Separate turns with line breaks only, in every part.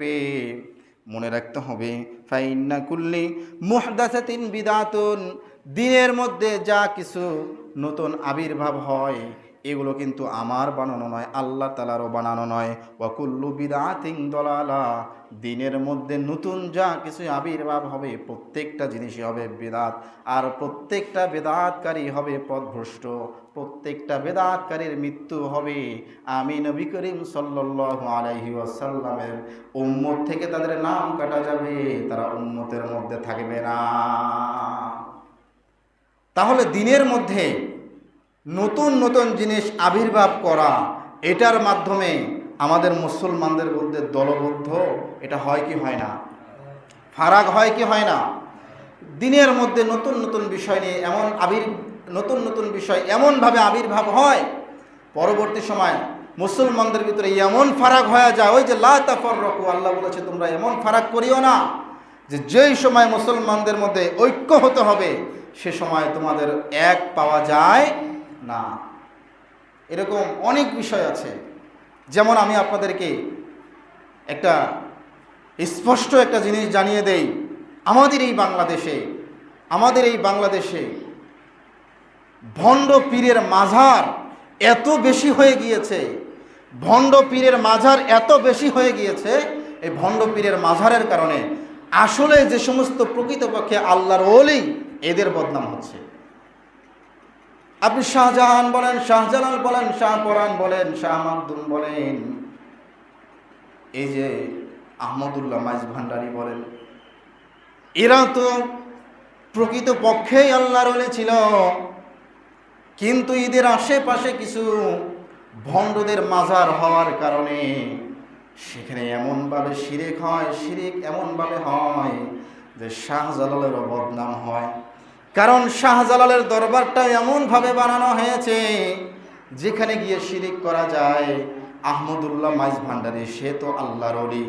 Pay মনে রাখতে হবে, ফাইন্না কুল্লি মুহদাসাতিন বিদাতুন, দিনের মধ্যে যা কিছু নতুন আবির্ভাব হয়। এগুলো কিন্তু আমার বানানো নয়, আল্লাহ তালারও বানানো নয়। ওয়াকুল্লু বিদাতিং দলালা, দিনের মধ্যে নতুন যা কিছু আবির্ভাব হবে, প্রত্যেকটা জিনিসই হবে বেদাত আর প্রত্যেকটা বেদাতকারী হবে পথভ্রষ্ট, প্রত্যেকটা বেদাতকারীর মৃত্যু হবে আমি নবী করিম সাল্লাল্লাহু আলাইহি ওয়াসাল্লামের উম্মত থেকে তাদের নাম কাটা যাবে, তারা উম্মতের মধ্যে থাকবে না। তাহলে দিনের মধ্যে নতুন নতুন জিনিস আবির্ভাব করা, এটার মাধ্যমে আমাদের মুসলমানদের মধ্যে দলবদ্ধ, এটা হয় কি হয় না? ফারাক হয় কি হয় না? দিনের মধ্যে নতুন নতুন বিষয় নিয়ে এমন আবির, নতুন নতুন বিষয় এমনভাবে আবির্ভাব হয়, পরবর্তী সময় মুসলমানদের ভিতরে এমন ফারাক হয়ে যায়, ওই যে লা তাফর রকু আল্লাহ বলেছে, তোমরা এমন ফারাক করিও না যে যেই সময় মুসলমানদের মধ্যে ঐক্য হতে হবে, সে সময় তোমাদের এক পাওয়া যায় না। এরকম অনেক বিষয় আছে। যেমন আমি আপনাদেরকে একটা স্পষ্ট একটা জিনিস জানিয়ে দেই। আমাদের এই বাংলাদেশে, আমাদের এই বাংলাদেশে ভণ্ড পীরের মাঝার এত বেশি হয়ে গিয়েছে। ভণ্ড পীরের মাঝার এত বেশি হয়ে গিয়েছে এই ভণ্ড পীরের মাঝারের কারণে। আসলে যে সমস্ত প্রকৃতপক্ষে আল্লাহর ওলি এদের বদনাম হচ্ছে। আপনি শাহজাহান বলেন, শাহজালাল বলেন শাহপরান বলেন, শাহ মাকদুম বলেন। এই যে আহমদুল্লাহ মাইজ ভান্ডারি বলেন, এরা তো প্রকৃত পক্ষেই আল্লাহর ওলি ছিল, কিন্তু ঈদের আশেপাশে কিছু ভণ্ডদের মাজার হওয়ার কারণে সেখানে এমনভাবে শিরেক হয়, শিরেক এমনভাবে হয় যে শাহজালালেরও বদনাম হয়। কারণ শাহজালালের দরবারটা এমনভাবে বানানো হয়েছে, যেখানে গিয়ে শিরিক করা যায়। আহমদুল্লাহ মাইজ ভান্ডারি, সে তো আল্লাহর অলি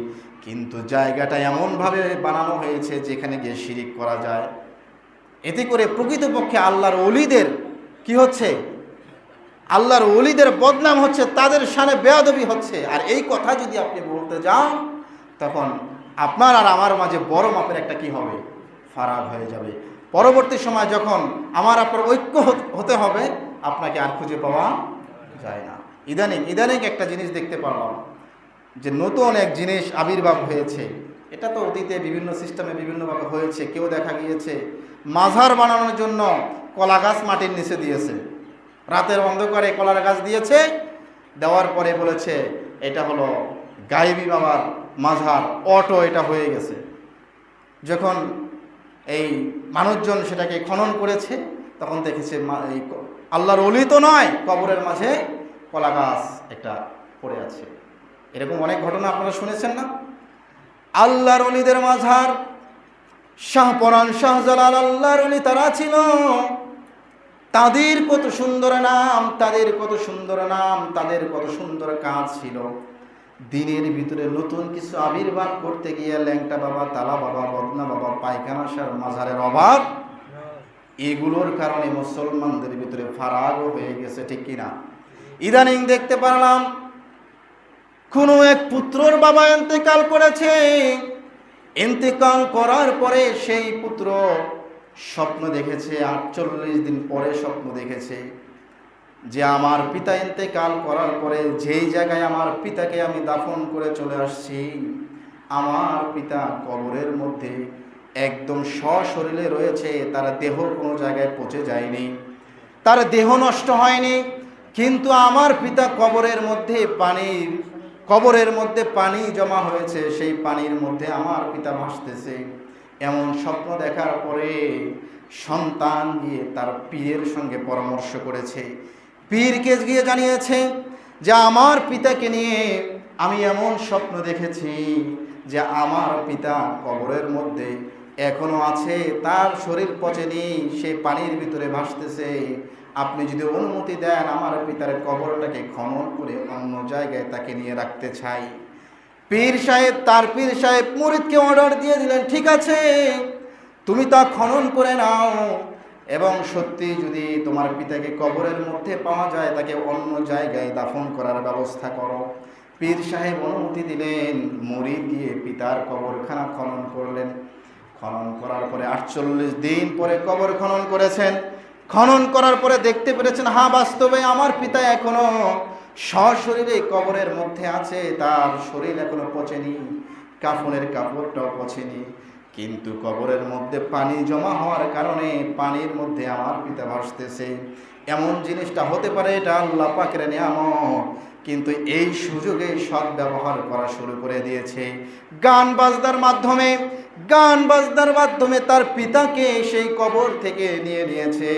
কিন্তু জায়গাটা এমনভাবে বানানো হয়েছে, যেখানে গিয়ে শিরিক করা যায়। এতে করে প্রকৃতপক্ষে আল্লাহর অলিদের কি হচ্ছে? আল্লাহর অলিদের বদনাম হচ্ছে, তাদের সানে বেয়াদবি হচ্ছে। আর এই কথা যদি আপনি বলতে যান, তখন আপনার আর আমার মাঝে বড় মাপের একটা কি হবে? ফারাক হয়ে যাবে। পরবর্তী সময় যখন আমার আপনার ঐক্য হতে হবে, আপনাকে আর খুঁজে পাওয়া যায় না। ইদানিং ইদানিং একটা জিনিস দেখতে পারলাম যে নতুন এক জিনিস আবির্ভাব হয়েছে। এটা তো অতীতে বিভিন্ন সিস্টেমে বিভিন্নভাবে হয়েছে। কেউ দেখা গিয়েছে, মাঝার বানানোর জন্য কলা গাছ মাটির নিচে দিয়েছে। রাতের অন্ধকারে কলার গাছ দিয়েছে, দেওয়ার পরে বলেছে, এটা হলো গায়েবী বাবার মাঝার, অটো, এটা হয়ে গেছে। যখন এই মানুষজন সেটাকে খনন করেছে, তখন দেখেছে এই আল্লাহর অলি তো নয়, কবরের মাঝে কলা গাছ একটা পড়ে আছে। এরকম অনেক ঘটনা আপনারা শুনেছেন না? আল্লাহর অলিদের মাঝার শাহপরান শাহজালাল আল্লাহর অলি তারা ছিল। তাদের কত সুন্দর নাম, তাদের কত সুন্দর নাম, তাদের কত সুন্দর কাজ ছিল। দিনের ভিতরে নতুন কিছু আবির্ভাব করতে গিয়ে ল্যাংটা বাবা, তালা বাবা, বদনা বাবা পায়খানা সার মাঝারের অভাব, এগুলোর কারণে মুসলমানদের ভিতরে ফারাগও হয়ে গেছে, ঠিক কিনা? ইদানিং দেখতে পারলাম, কোনো এক পুত্রর বাবা এতেকাল করেছে। এতেকাল করার পরে সেই পুত্র স্বপ্ন দেখেছে, আটচল্লিশ দিন পরে স্বপ্ন দেখেছে। যে আমার পিতা ইন্তেকাল করার পরে যেই জায়গায় আমার পিতাকে আমি দাফন করে চলে আসছি, আমার পিতা কবরের মধ্যে একদম সশরীরে রয়েছে, তার দেহ কোনো জায়গায় পচে যায়নি, তার দেহ নষ্ট হয়নি, কিন্তু আমার পিতা কবরের মধ্যে পানির, কবরের মধ্যে পানি জমা হয়েছে, সেই পানির মধ্যে আমার পিতা ভাসতেছে। এমন স্বপ্ন দেখার পরে সন্তান গিয়ে তার পীরের সঙ্গে পরামর্শ করেছে পীরকে গিয়ে জানিয়েছে যে আমার পিতাকে নিয়ে আমি এমন স্বপ্ন দেখেছি যে আমার পিতা কবরের মধ্যে এখনও আছে, তার শরীর পচেনি সে পানির ভিতরে ভাসতেছে। আপনি যদি অনুমতি দেন, আমার পিতার কবরটাকে খনন করে অন্য জায়গায় তাকে নিয়ে রাখতে চাই। পীর সাহেব, তার পীর সাহেব মুরিদকে অর্ডার দিয়ে দিলেন, ঠিক আছে, তুমি তা খনন করে নাও। এবং সত্যি যদি তোমার পিতাকে কবরের মধ্যে পাওয়া যায়, তাকে অন্য জায়গায় দাফন করার ব্যবস্থা করো। পীর সাহেব অনুমতি দিলেন, মুড়ি দিয়ে পিতার কবরখানা খনন করলেন। খনন করার পরে আটচল্লিশ দিন পরে কবর খনন করেছেন। খনন করার পরে দেখতে পেরেছেন হা বাস্তবে আমার পিতা এখনও সশরীরে কবরের মধ্যে আছে, তার শরীর এখনও পচেনি, কাফনের কাপড়টাও পচেনি। কিন্তু কবরের মধ্যে পানি জমা হওয়ার কারণে পানির মধ্যে আমার পিতা ভাসতেছে। এমন জিনিসটা হতে পারে, এটা আল্লাহ পাকের নিয়ামত। কিন্তু এই সুযোগে সৎ ব্যবহার করা শুরু করে দিয়েছে। গান বাজনার মাধ্যমে, গান বাজদার মাধ্যমে তার পিতাকে সেই কবর থেকে নিয়ে নিয়েছে।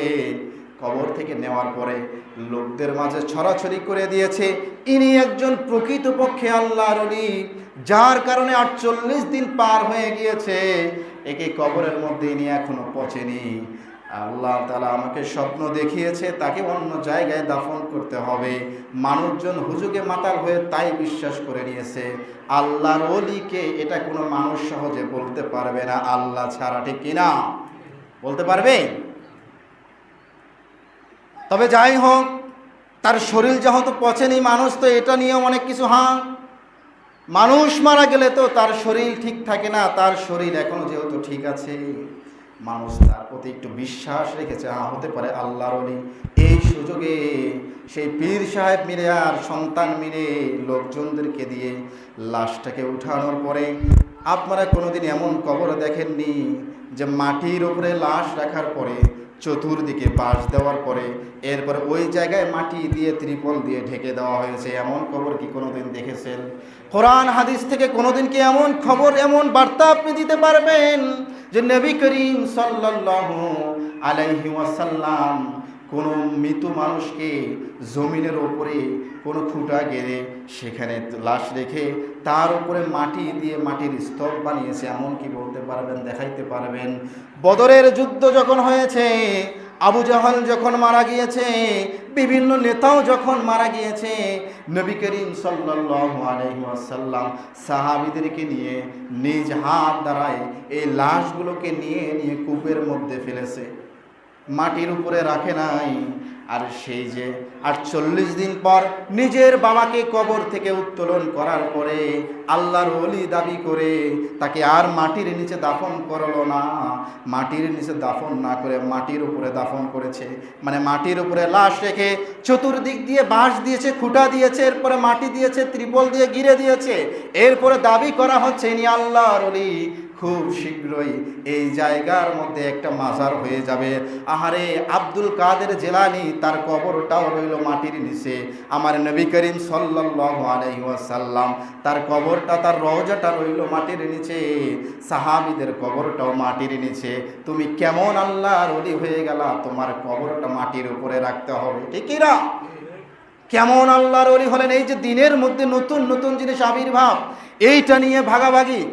কবর থেকে নেওয়ার পরে লোকদের মাঝে ছড়াছড়ি করে দিয়েছে। ইনি একজন প্রকৃতপক্ষে আল্লাহর অলি যার কারণে আটচল্লিশ দিন পার হয়ে গিয়েছে। একে কবরের মধ্যে ইনি এখনও পচেনি। আল্লাহ তালা আমাকে স্বপ্ন দেখিয়েছে, তাকে অন্য জায়গায় দাফন করতে হবে। মানুষজন হুজুগে মাতাল হয়ে তাই বিশ্বাস করে নিয়েছে। আল্লাহর অলিকে এটা কোনো মানুষ সহজে বলতে পারবে না, আল্লাহ ছাড়া ঠিক কিনা? বলতে পারবে? তবে যাই হোক, তার শরীর যেহেতু পচেনি, মানুষ তো এটা নিয়েও অনেক কিছু, হাঁ? মানুষ মারা গেলে তো তার শরীর ঠিক থাকে না, তার শরীর এখনও যেহেতু ঠিক আছে, মানুষ তার প্রতি একটু বিশ্বাস রেখেছে হ্যাঁ হতে পারে আল্লাহর অলি। এই সুযোগে সেই পীর সাহেব মিলে আর সন্তান মিলে লোকজনদেরকে দিয়ে লাশটাকে উঠানোর পরে আপনারা কোনোদিন এমন কবর দেখেননি যে মাটির উপরে লাশ রাখার পরে চতুর্দিকে পাশ দেওয়ার পরে এরপরে ওই জায়গায় মাটি দিয়ে ত্রিপল দিয়ে ঢেকে দেওয়া হয়েছে। এমন খবর কি কোনোদিন দেখেছেন? কোরআন হাদিস থেকে কোনোদিন কি এমন খবর, এমন বার্তা আপনি দিতে পারবেন? যে নবী করিম সাল্লাল্লাহু আলাইহি ওয়াসাল্লাম কোনো মৃত মানুষকে জমিনের ওপরে কোনো খুঁটা গেড়ে সেখানে লাশ রেখে তার উপরে মাটি দিয়ে মাটির স্তর বানিয়েছে এমন কি বলতে পারবেন, দেখাইতে পারবেন। বদরের যুদ্ধ যখন হয়েছে, আবু জাহাল যখন মারা গিয়েছে, বিভিন্ন নেতাও যখন মারা গিয়েছে, নবী করিম ওয়াসাল্লাম সাহাবীদেরকে নিয়ে নিজ হাত দ্বারায় এই লাশগুলোকে নিয়ে নিয়ে কূপের মধ্যে ফেলেছে। মাটির উপরে রাখে নাই। আর সেই যে আটচল্লিশ দিন পর নিজের বাবাকে কবর থেকে উত্তোলন করার পরে আল্লাহর অলি দাবি করে তাকে আর মাটির নিচে দাফন করল না। মাটির নিচে দাফন না করে মাটির উপরে দাফন করেছে। মানে মাটির উপরে লাশ রেখে চতুর্দিক দিয়ে বাঁশ দিয়েছে, খুঁটা দিয়েছে, এরপরে মাটি দিয়েছে, ত্রিপল দিয়ে গিরে দিয়েছে। এরপরে দাবি করা হচ্ছে, ইনি আল্লাহর অলি খুব শীঘ্রই এই জায়গার মধ্যে একটা মাজার হয়ে যাবে। আহারে আব্দুল কাদের জেলানি তার কবরটাও রইল মাটির নিচে। আমার নবী করিম সাল্লাল্লাহু আলাইহি ওয়াসাল্লাম তার কবরটা, তার রওজাটা রইল মাটির নিচে। সাহাবিদের কবরটাও মাটির নিচে। তুমি কেমন আল্লাহর ওলি হয়ে গেলা, তোমার কবরটা মাটির উপরে রাখতে হবে। ঠিকই না কেমন আল্লাহর অলি হলেন? এই যে দিনের মধ্যে নতুন নতুন জিনিস আবির্ভাব, এইটা নিয়ে ভাগাভাগি।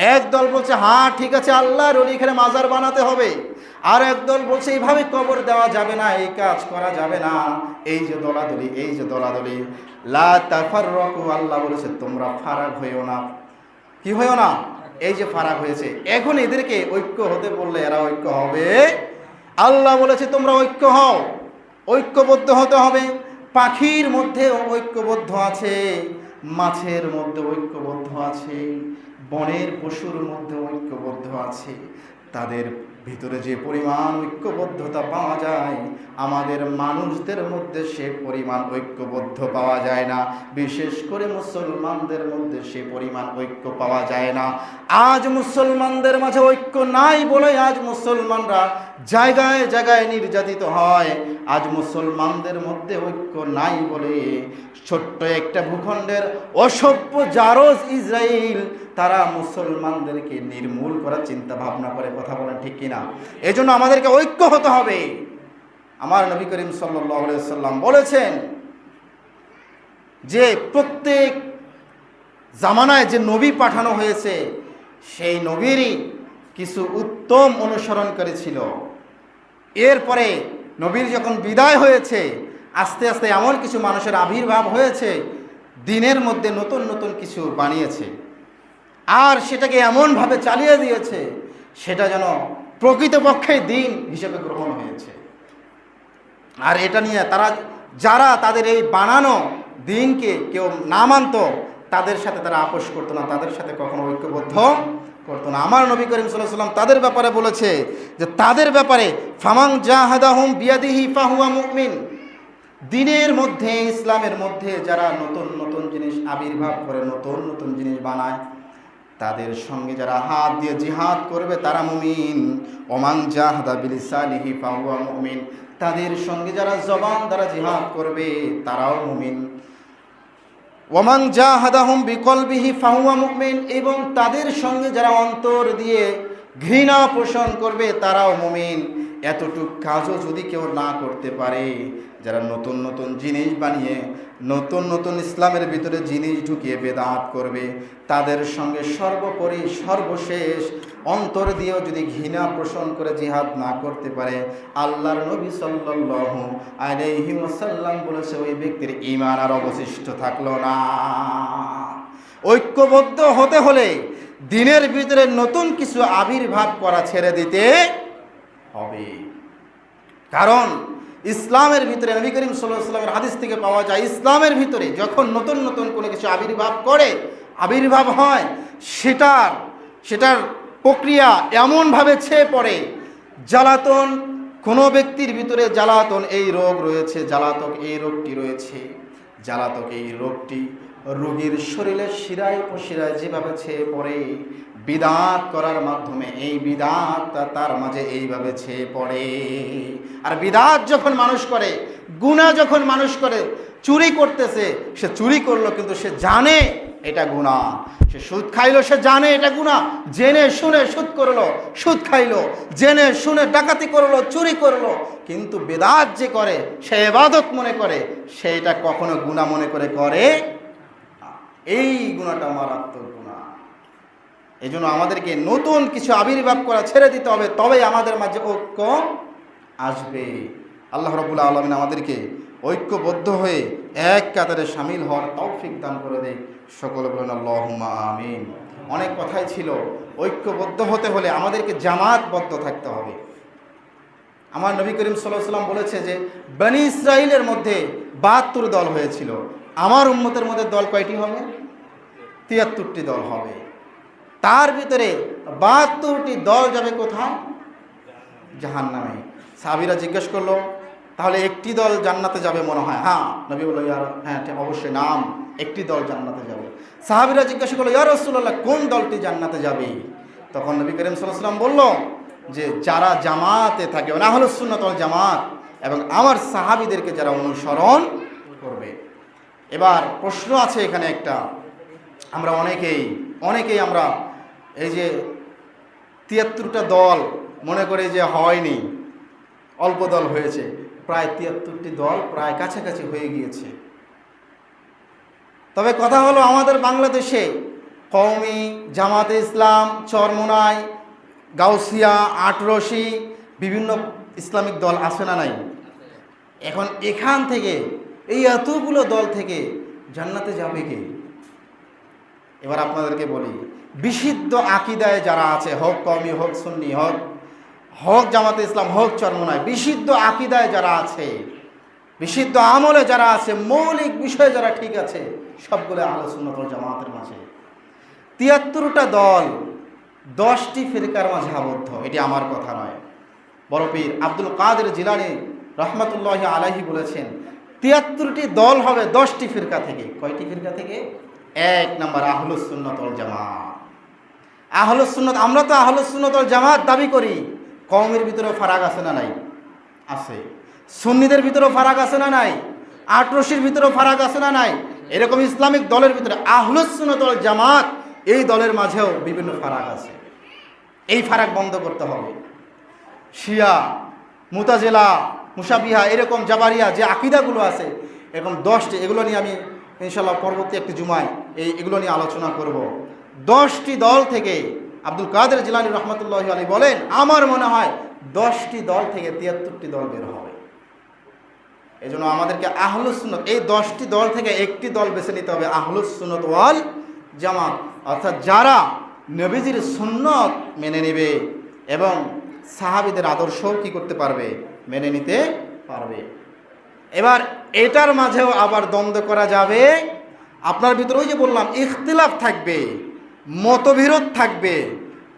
এক দল বলছে হ্যাঁ ঠিক আছে, আল্লাহর ওলি, এখানে মাজার বানাতে হবে। আর একদল বলছে, এইভাবে কবর দেওয়া যাবে না, এই কাজ করা যাবে না। এই যে দলাদলি, এই যে দলাদলি। লা তাফাররাকু, আল্লাহ বলেছে, তোমরা ফারাক হইও না। কি হইও না? এই যে ফারাক হয়েছে। এখন এদেরকে ঐক্য হতে বললে এরা ঐক্য হবে। আল্লাহ বলেছে, তোমরা ঐক্য হও। ঐক্যবদ্ধ হতে হবে। পাখির মধ্যে ঐক্যবদ্ধ আছে, মাছের মধ্যে ঐক্যবদ্ধ আছে। বনের পশুর মধ্যে ঐক্যবদ্ধ আছে। তাদের ভিতরে যে পরিমাণ ঐক্যবদ্ধতা পাওয়া যায়, আমাদের মানুষদের মধ্যে সে পরিমাণ ঐক্যবদ্ধ পাওয়া যায় না। বিশেষ করে মুসলমানদের মধ্যে সে পরিমাণ ঐক্য পাওয়া যায় না। আজ মুসলমানদের মাঝে ঐক্য নাই বলে আজ মুসলমানরা জায়গায় জায়গায় নির্যাতিত হয়। আজ মুসলমানদের মধ্যে ঐক্য নাই বলে ছোট্ট একটা ভূখণ্ডের অসভ্য জারজ ইসরায়েল তারা মুসলমানদেরকে নির্মূল করার চিন্তা ভাবনা করে কথা বলেন ঠিক কিনা? এজন্য আমাদেরকে ঐক্য হতে হবে। আমার নবী করিম সাল্লাম বলেছেন যে প্রত্যেক জামানায় যে নবী পাঠানো হয়েছে, সেই নবীরই কিছু উত্তম অনুসরণ করেছিল। এরপরে নবীর যখন বিদায় হয়েছে, আস্তে আস্তে এমন কিছু মানুষের আবির্ভাব হয়েছে, দিনের মধ্যে নতুন নতুন কিছু বানিয়েছে। আর সেটাকে এমনভাবে চালিয়ে দিয়েছে, সেটা যেন প্রকৃতপক্ষে দিন হিসেবে গ্রহণ হয়েছে। আর এটা নিয়ে তারা, যারা তাদের এই বানানো দিনকে কেউ না মানত, তাদের সাথে তারা আপোষ করতো না, তাদের সাথে কখনো ঐক্যবদ্ধ করতো না। আমার নবী করিম সাল্লাম তাদের ব্যাপারে বলেছে যে, তাদের ব্যাপারে ফামাং জাহাদাহুম বিয়াদিহি ফাহুয়া মুমিন। দিনের মধ্যে, ইসলামের মধ্যে যারা নতুন নতুন জিনিস আবির্ভাব করে, নতুন নতুন জিনিস বানায় তাদের সঙ্গে যারা হাত দিয়ে জিহাদ করবে, তারা মুমিন। ওমান জাহাদা বিলিসালিহি ফাহুয়া মুমিন। তাদের সঙ্গে যারা জবান দ্বারা জিহাদ করবে, তারাও মুমিন। ওমান জাহাদাহুম বিকলবিহি ফাহুয়া মুমিন এবং তাদের সঙ্গে যারা অন্তর দিয়ে ঘৃণা পোষণ করবে, তারাও মুমিন। এতটুক কাজও যদি কেউ না করতে পারে, যারা নতুন নতুন জিনিস বানিয়ে, নতুন নতুন ইসলামের ভিতরে জিনিস ঢুকিয়ে বেদাত করবে, তাদের সঙ্গে সর্বোপরি সর্বশেষ অন্তর দিয়েও যদি ঘৃণা পোষণ করে জিহাদ না করতে পারে, আল্লাহর নবী সাল্লাল্লাহু আলাইহি ওয়াসাল্লাম বলেছে, ওই ব্যক্তির ইমান আর অবশিষ্ট থাকল না। ঐক্যবদ্ধ হতে হলে দিনের ভিতরে নতুন কিছু আবির্ভাব করা ছেড়ে দিতে হবে। কারণ ইসলামের ভিতরে নবী করিম সাল্লামের হাদিস থেকে পাওয়া যায়, ইসলামের ভিতরে যখন নতুন নতুন কোনো কিছু আবির্ভাব করে, আবির্ভাব হয়, সেটার সেটার প্রক্রিয়া এমনভাবে ছেয়ে পড়ে, জ্বালাতন, কোনো ব্যক্তির ভিতরে জ্বালাতন এই রোগ রয়েছে, জ্বালাতক এই রোগটি রয়েছে, জ্বালাতক এই রোগটি রোগীর শরীরে শিরায় উপশিরায় যেভাবে ছেয়ে পড়ে, বিদাত করার মাধ্যমে এই বিদাত তার মাঝে এইভাবে ছেয়ে পড়ে। আর বিদাত যখন মানুষ করে গুণা যখন মানুষ করে, চুরি করতেছে, সে চুরি করল কিন্তু সে জানে এটা গুণা সে সুদ খাইলো, সে জানে এটা গুণা জেনে শুনে সুদ করল, সুদ খাইলো। জেনে শুনে ডাকাতি করল, চুরি করল। কিন্তু বেদাত যে করে, সে এবাদত মনে করে, সে এটা কখনো গুণা মনে করে করে। এই গুণাটা মারাত্মক গুণা। এই জন্য আমাদেরকে নতুন কিছু আবির্ভাব করা ছেড়ে দিতে হবে, তবেই আমাদের মাঝে ঐক্য আসবে। আল্লাহ রবুল্লা আলমিন আমাদেরকে ঐক্যবদ্ধ হয়ে এক কাতারে সামিল হওয়ার তৌফিক দান করে দেয় সকলে বলেন, আল্লাহুম্মা আমিন। অনেক কথাই ছিল। ঐক্যবদ্ধ হতে হলে আমাদেরকে জামাতবদ্ধ থাকতে হবে। আমার নবী করিম সাল্লাহ সাল্লাম বলেছে যে, বনি ইসরায়েলের মধ্যে বাহাত্তর দল হয়েছিল। আমার উন্মতের মধ্যে দল কয়টি হবে? তিয়াত্তরটি দল হবে। তার ভিতরে বাহাত্তরটি দল যাবে কোথায়? জাহান নামে সাবিরা জিজ্ঞেস করল, তাহলে একটি দল জান্নাতে যাবে মনে হয়? হ্যাঁ। নবী বলল ইয়ার হ্যাঁ অবশ্যই, নাম। একটি দল জান্নাতে যাবে। সাহাবিরা জিজ্ঞাসা করল ইয়ার রসুল্লাহ কোন দলটি জান্নাতে যাবে? তখন নবী করিম সাল্লাম বলল যে, যারা জামাতে থাকে না হলো সুন্নতল জামাত এবং আমার সাহাবিদেরকে যারা অনুসরণ করবে। এবার প্রশ্ন আছে এখানে একটা। আমরা অনেকেই অনেকেই আমরা এই যে তিয়াত্তরটা দল মনে করে যে হয়নি, অল্প দল হয়েছে, প্রায় তিয়াত্তরটি দল প্রায় কাছাকাছি হয়ে গিয়েছে। তবে কথা হলো আমাদের বাংলাদেশে কওমি, জামাতে ইসলাম, চরমোনাই, গাউসিয়া, আটরশি, বিভিন্ন ইসলামিক দল আছে না নাই? এখন এখান থেকে এই এতগুলো দল থেকে জান্নাতে যাবে কে? এবার আপনাদেরকে বলি, বিশুদ্ধ আকিদায় যারা আছে, হোক কমি হোক সুন্নি, হোক, হক জামাতে ইসলাম, হোক চরমনায় বিশুদ্ধ আকিদায় যারা আছে, বিশুদ্ধ আমলে যারা আছে, মৌলিক বিষয়ে যারা ঠিক আছে, সবগুলো আলোচনা করে জামাতের মাঝে। তিয়াত্তরটা দল দশটি ফিরকার মাঝে আবদ্ধ, এটি আমার কথা নয়। বড় পীর আব্দুল কাদের জিলানি রহমতুল্লাহ আলাহি বলেছেন তিয়াত্তরটি দল হবে দশটি ফিরকা থেকে। কয়টি ফিরকা থেকে? এক নম্বর আহলুসুন্নতল জামাত। আহলুসুন্নত আমরা তো আহলুসুন্নতল জামাত দাবি করি। কওমের ভিতরেও ফারাক আছে না নাই? আছে। সুন্নিদের ভিতরেও ফারাক আছে না নাই? আটরশির ভিতরেও ফারাক আছে না নাই? এরকম ইসলামিক দলের ভিতরে আহলুসুন্নতল জামাত এই দলের মাঝেও বিভিন্ন ফারাক আছে। এই ফারাক বন্ধ করতে হবে। শিয়া, মুতাজেলা মুসাবিহা, এরকম জাবারিয়া যে আকিদাগুলো আছে, এরকম দশটি, এগুলো নিয়ে আমি ইনশাল্লাহ পরবর্তী একটি জুমায় এই এগুলো নিয়ে আলোচনা করব। দশটি দল থেকে আব্দুল কাদের জিলানি রহমতুল্লাহ আলী বলেন, আমার মনে হয় দশটি দল থেকে তিয়াত্তরটি দল বের হবে। এই জন্য আমাদেরকে আহলুসুনত এই দশটি দল থেকে একটি দল বেছে নিতে হবে আহলুসুনত ওয়াল জামাত। অর্থাৎ যারা নবীজির সুন্নত মেনে নেবে এবং সাহাবিদের আদর্শও কী করতে পারবে? মেনে নিতে পারবে। এবার এটার মাঝেও আবার দ্বন্দ্ব করা যাবে। আপনার ভিতরে ওই যে বললাম, ইখতিলাফ থাকবে, মতবিরোধ থাকবে,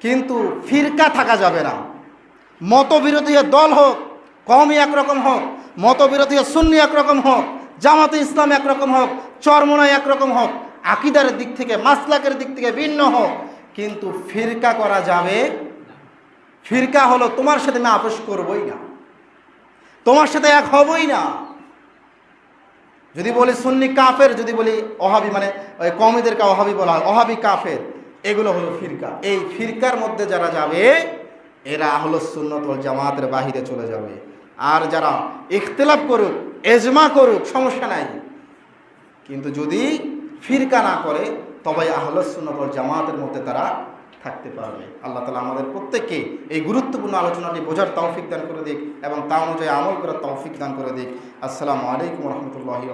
কিন্তু ফিরকা থাকা যাবে না। মতবিরোধী দল হোক কমই একরকম হোক, মতবিরোধী সুন্নি একরকম হোক, জামাতে ইসলাম একরকম হোক চরমনায় একরকম হোক, আকিদার দিক থেকে, মাসলাকের দিক থেকে ভিন্ন হোক, কিন্তু ফিরকা করা যাবে ফিরকা হলো তোমার সাথে আমি আপোষ করবই না। তোমার সাথে এক হবই না। যদি বলি সুন্নি কাফের, যদি বলি অহাবি মানে ওই কমিদেরকে অহাবি বলা হয়, অহাবি কাফের, এগুলো হলো ফিরকা। এই ফিরকার মধ্যে যারা যাবে, এরা হলো সুন্নতল জামাতের বাহিরে চলে যাবে। আর যারা ইখতিলাফ করুক এজমা করুক, সমস্যা নাই। কিন্তু যদি ফিরকা না করে তবে আহল সুন্নতল জামাতের মধ্যে তারা থাকতে পারবে। আল্লাহ তালা আমাদের প্রত্যেককে এই গুরুত্বপূর্ণ আলোচনাটি বোঝার তৌফিক দান করে দিক এবং তা অনুযায়ী আমল করার তৌফিক দান করে দিক। আসসালামু আলাইকুম রহমতুল্লাহি